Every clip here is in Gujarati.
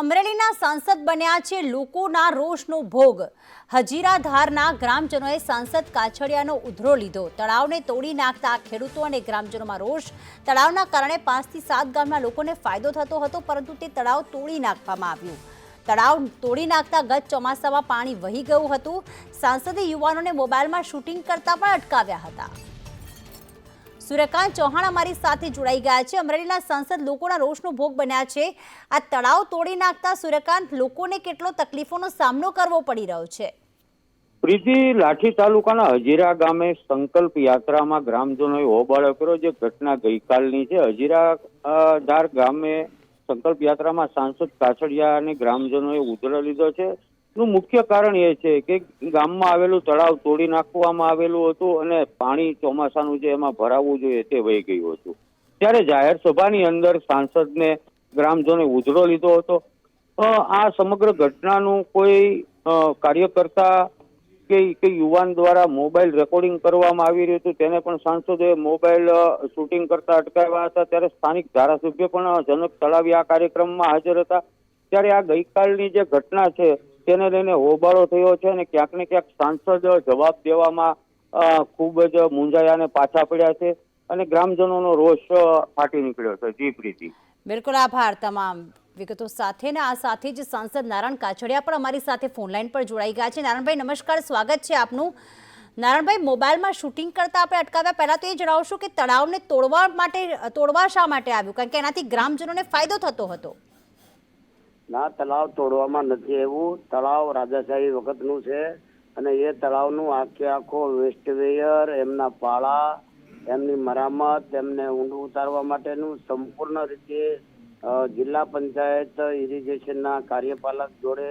અમરેલીના સાંસદ બન્યા છે લોકોના રોષનો ભોગ. હજીરાધારના ગ્રામજનોએ સાંસદ કાછડિયાનો ઉધરો લીધો. તળાવને તોડી નાખતા ખેડૂતો અને ગ્રામજનોમાં રોષ. તળાવના કારણે પાંચથી સાત ગામના લોકોને ફાયદો થતો હતો, પરંતુ તે તળાવ તોડી નાખવામાં આવ્યું. તળાવ તોડી નાખતા ગત ચોમાસામાં પાણી વહી ગયું હતું. સાંસદે યુવાનોને મોબાઈલમાં શૂટિંગ કરતા પણ અટકાવ્યા હતા. સૂર્યકાંત ચૌહાણ અમારી સાથે જોડાઈ ગયા છે. અમરેલીના સાંસદ લોકોના રોષનો ભોગ બન્યા છે. આ તળાવ તોડી નાખતા સૂર્યકાંત લોકોને કેટલો તકલીફોનો સામનો કરવો પડી રહ્યો છે? પ્રીતિ, લાઠી તાલુકાના હજીરા ગામે સંકલ્પ યાત્રામાં ગ્રામજનોએ હોબાળો કર્યો જે ઘટના ગઈકાલની છે. હજીરા ધાર ગામે સંકલ્પ યાત્રામાં સાંસદ કાછડિયા અને ગ્રામજનોએ ઉધડો લીધો છે. નું મુખ્ય કારણ એ છે કે ગામમાં આવેલું તળાવ તોડી નાખવામાં આવેલું હતું અને પાણી ચોમાસાનું જે એમાં ભરાવવું જોઈએ તે વહી ગયું હતું. ત્યારે જાહેર સભાની અંદર સાંસદને ગ્રામજનોએ ઉધરો લીધો હતો. આ સમગ્ર ઘટનાનું કોઈ કાર્યકર્તા કે કે યુવાન દ્વારા મોબાઈલ રેકોર્ડિંગ કરવામાં આવી રહ્યું હતું તેને પણ સાંસદોએ મોબાઈલ શૂટિંગ કરતા અટકાવ્યા હતા. ત્યારે સ્થાનિક ધારાસભ્ય પણ જનક તળાવી આ કાર્યક્રમમાં હાજર હતા. ત્યારે આ ગઈકાલની જે ઘટના છે તેને લઈને હોબાળો થયો છે અને ક્યાંક ને ક્યાંક સાંસદ જવાબ દેવામાં ખૂબ જ મૂંઝાયા અને પાછા પડ્યા છે અને ગ્રામજનોનો રોષ ફાટી નીકળ્યો છે. જી, પ્રીતિ. બિલકુલ આભાર તમામ વિગતો સાથે ને આ સાથે જ સાંસદ નારાયણ કાછડિયા પણ અમારી સાથે ફોનલાઈન પર જોડાઈ ગયા છે. નારાયણભાઈ, નમસ્કાર, સ્વાગત છે આપનું. નારાયણભાઈ, મોબાઈલમાં શૂટિંગ કરતા આપણે અટકાવ્યા. પહેલાં તો એ જણાવશું કે તળાવને તોડવા માટે, તોડવા શા માટે આવ્યું? કારણ કે એનાથી ગ્રામજનોને ફાયદો થતો હતો. ના, તળાવ તોડવામાં નથી આવ્યું. તળાવ રાજાશાહી વખતનું છે અને એ તળાવનું આખે આખો વેસ્ટવેયર, એમના પાળા, એમની મરામત, એમને ઊંડું ઉતારવા માટેનું સંપૂર્ણ રીતે જિલ્લા પંચાયત ઇરિગેશનના કાર્યપાલક જોડે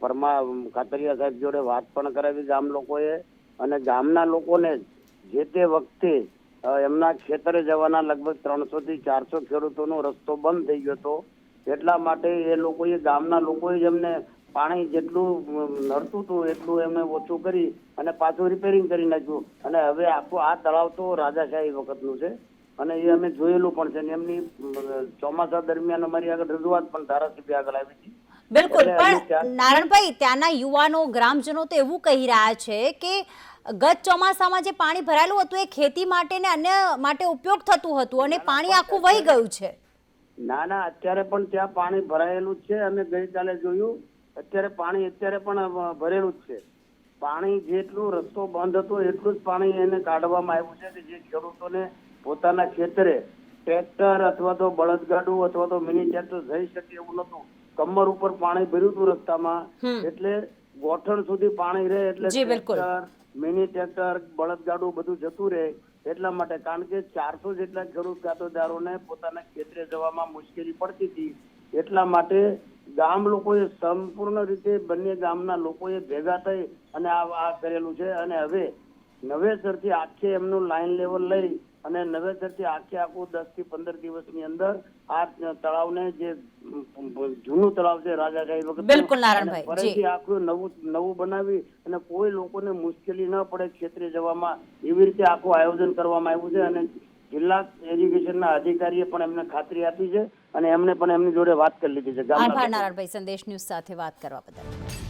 પરમા કાતરિયા સાહેબ જોડે વાત પણ કરાવી ગામ લોકોએ. અને ગામના લોકોને જે તે વખતે એમના ખેતરે જવાના લગભગ ત્રણસો થી ચારસો ખેડૂતોનો રસ્તો બંધ થઈ ગયો હતો. એટલા માટે એ લોકોએ ગામના લોકોએ જ એમને પાણી જેટલું નડતું હતું એટલું એમને ઓછું કરી અને પાછું રિપેરિંગ કરી નાખ્યું. અને હવે આખું આ તળાવ તો રાજાશાહી વખતનું છે. અને એ અમે જોયેલું પણ છે. એમની ચોમાસા દરમિયાન અમારી આગળ રજૂઆત પણ ધારાસભ્ય આગળ આવી હતી. બિલકુલ. પણ નારણભાઈ ત્યાંના યુવાનો ગ્રામજનો તો એવું કહી રહ્યા છે કે ગત ચોમાસામાં જે પાણી ભરાયેલું હતું એ ખેતી માટે ને અન્ય માટે ઉપયોગ થતું હતું અને પાણી આખું વહી ગયું છે. ના ના અત્યારે પણ ત્યાં પાણી ભરાયેલું છે અમે ગઈકાલે જોયું અત્યારે પાણી અત્યારે પણ ભરેલું જ છે. પાણી જેટલું રસ્તો બંધ હતો એટલું જ પાણી એને કાઢવામાં આવ્યું છે કે જે ખેડૂતોને પોતાના ખેતરે ટ્રેક્ટર અથવા તો બળદગાડું અથવા તો મિની ટ્રેક્ટર જઈ શકે એવું નતું કમર ઉપર પાણી ભર્યું હતું રસ્તામાં એટલે ગોઠણ સુધી પાણી રહે એટલે ટ્રેક્ટર મિની ટ્રેક્ટર બળદગાડું બધું જતું રહે. એટલા માટે કારણ કે ચારસો જેટલા ખેડૂત ખાતેદારોને પોતાના ખેતરે જવામાં મુશ્કેલી પડતી હતી. એટલા માટે ગામ લોકોએ સંપૂર્ણ રીતે બંને ગામના લોકોએ ભેગા થઈ અને આ કરેલું છે. અને હવે નવેસરથી આખે એમનું લાઈન લેવલ લઈ અને નવેસરથી આખે આખું દસથી પંદર દિવસની અંદર આ તળાવને જે જૂનું તળાવ છે રાજાશાહી વખત બિલકુલ, નારાયણભાઈ, ફરીથી આખું નવું નવું બનાવી અને કોઈ લોકોને મુશ્કેલી ન પડે ક્ષેત્રે જવામાં એવી રીતે આખું આયોજન કરવામાં આવ્યું છે અને જિલ્લા એજ્યુકેશનના અધિકારીએ પણ એમને ખાતરી આપી છે અને એમને પણ એમની જોડે વાત કરી લીધી છે. આભાર નારાયણભાઈ સંદેશ ન્યૂઝ સાથે વાત કરવા બદલ.